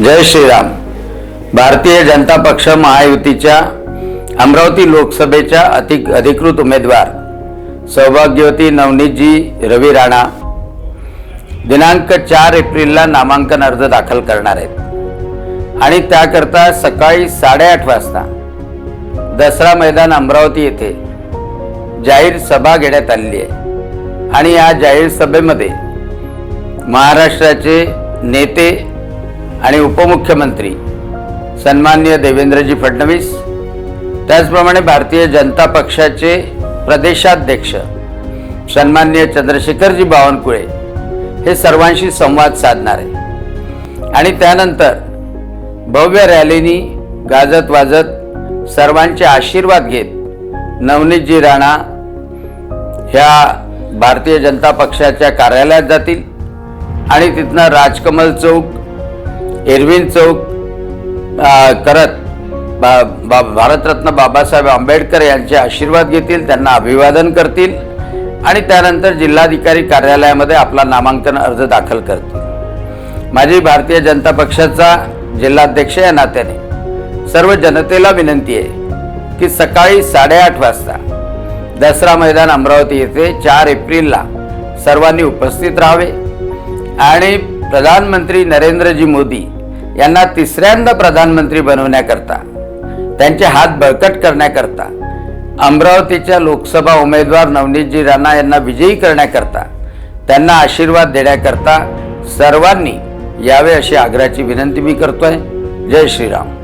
जय श्रीराम. भारतीय जनता पक्ष महायुतीच्या अमरावती लोकसभेच्या अति अधिकृत उमेदवार सौभाग्यवती नवनीतजी रवी राणा दिनांक चार एप्रिलला नामांकन अर्ज दाखल करणार आहेत. आणि त्याकरता सकाळी साडेआठ वाजता दसरा मैदान अमरावती येथे जाहीर सभा घेण्यात आलेली आहे. आणि या जाहीर सभेमध्ये महाराष्ट्राचे नेते आणि उपमुख्यमंत्री सन्माननीय देवेंद्रजी फडणवीस त्याचप्रमाणे भारतीय जनता पक्षाचे प्रदेशाध्यक्ष सन्माननीय चंद्रशेखरजी बावनकुळे हे सर्वांशी संवाद साधणार आहे आणि त्यानंतर भव्य रॅलीनी गाजत वाजत सर्वांचे आशीर्वाद घेत नवनीतजी राणा ह्या भारतीय जनता पक्षाच्या कार्यालयात जातील आणि तिथनं राजकमल चौक एरविन चौक करत बा, बा, भारतरत्न बाबासाहेब आंबेडकर यांचे आशीर्वाद घेतील त्यांना अभिवादन करतील आणि त्यानंतर जिल्हाधिकारी कार्यालयामध्ये आपला नामांकन अर्ज दाखल करतील. माझी भारतीय जनता पक्षाचा जिल्हाध्यक्ष या नात्याने सर्व जनतेला विनंती आहे की सकाळी साडेआठ वाजता दसरा मैदान अमरावती येथे चार एप्रिलला सर्वांनी उपस्थित राहावे आणि प्रधानमंत्री नरेंद्रजी मोदी यांना तिसऱ्यांदा प्रधानमंत्री बनवण्याकरता त्यांचे हात बळकट करण्याकरता अमरावतीच्या लोकसभा उमेदवार नवनीतजी राणा यांना विजयी करण्याकरता त्यांना आशीर्वाद देण्याकरता सर्वांनी यावे अशी आग्रहाची विनंती मी करतोय. जय श्रीराम.